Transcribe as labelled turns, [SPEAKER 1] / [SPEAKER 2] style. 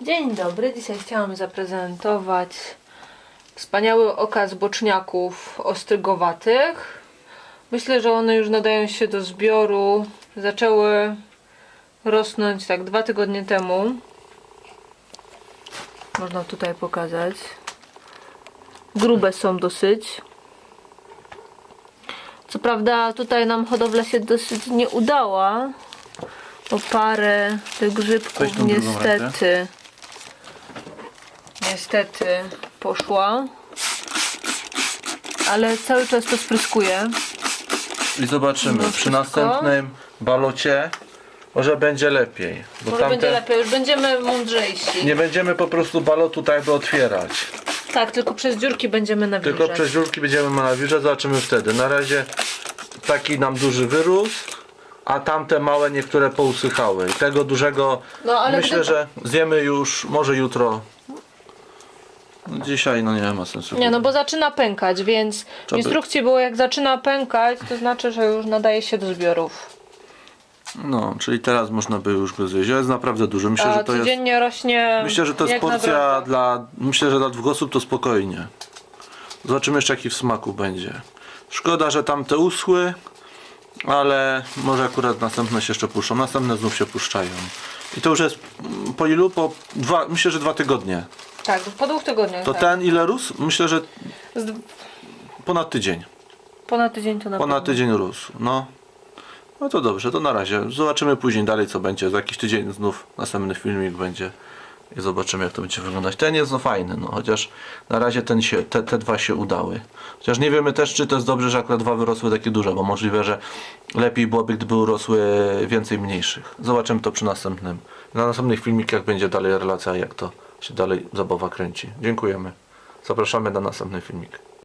[SPEAKER 1] Dzień dobry, dzisiaj chciałam zaprezentować wspaniały okaz boczniaków ostrygowatych. Myślę, że one już nadają się do zbioru. Zaczęły rosnąć tak dwa tygodnie temu. Można tutaj pokazać. Grube są dosyć. Co prawda tutaj nam hodowla się dosyć nie udała, bo parę tych grzybków niestety niestety poszła. Ale cały czas to spryskuję.
[SPEAKER 2] I zobaczymy
[SPEAKER 1] No,
[SPEAKER 2] przy
[SPEAKER 1] wszystko?
[SPEAKER 2] następnym balocie może będzie lepiej. Bo
[SPEAKER 1] Może będzie lepiej, już będziemy mądrzejsi.
[SPEAKER 2] nie będziemy po prostu balotu tak by otwierać.
[SPEAKER 1] Tak, tylko przez dziurki będziemy nawilżać.
[SPEAKER 2] Tylko przez dziurki będziemy nawilżać, zobaczymy wtedy. Na razie taki nam duży wyrósł, a tamte małe niektóre pousychały. I tego dużego
[SPEAKER 1] No, ale
[SPEAKER 2] myślę,
[SPEAKER 1] gdy-
[SPEAKER 2] że zjemy już może jutro. No, Dzisiaj no nie ma sensu.
[SPEAKER 1] Nie, no bo zaczyna pękać, więc w
[SPEAKER 2] by-
[SPEAKER 1] instrukcji było jak zaczyna pękać, to znaczy, że już nadaje się do zbiorów.
[SPEAKER 2] No, czyli teraz można by już go zjeść. Jest naprawdę duży. Myślę,
[SPEAKER 1] A
[SPEAKER 2] że to jest.
[SPEAKER 1] codziennie rośnie
[SPEAKER 2] Myślę, że to jest
[SPEAKER 1] jak na
[SPEAKER 2] porcja dla. Myślę, że dla dwóch osób to spokojnie. Zobaczymy jeszcze jaki w smaku będzie. Szkoda, że tamte uschły, ale może akurat następne się jeszcze puszczą. Następne znów się puszczają. I to już jest mm, po ilu? Po dwa, myślę, że dwa tygodnie.
[SPEAKER 1] Tak, po dwóch tygodniach.
[SPEAKER 2] To
[SPEAKER 1] tak.
[SPEAKER 2] ten ile rósł? Myślę, że
[SPEAKER 1] Z...
[SPEAKER 2] ponad tydzień.
[SPEAKER 1] Ponad tydzień to na
[SPEAKER 2] Ponad
[SPEAKER 1] pewno.
[SPEAKER 2] tydzień rósł. No. No to dobrze, to na razie. Zobaczymy później dalej co będzie. Za jakiś tydzień znów następny filmik będzie. I zobaczymy jak to będzie wyglądać. Ten jest no fajny, no chociaż na razie ten się, te, te dwa się udały. Chociaż nie wiemy też czy to jest dobrze, że akurat dwa wyrosły takie duże, bo możliwe, że lepiej byłoby gdyby urosły więcej mniejszych. Zobaczymy to przy następnym. Na następnych filmikach będzie dalej relacja jak to się dalej zabawa kręci. Dziękujemy. Zapraszamy na następny filmik.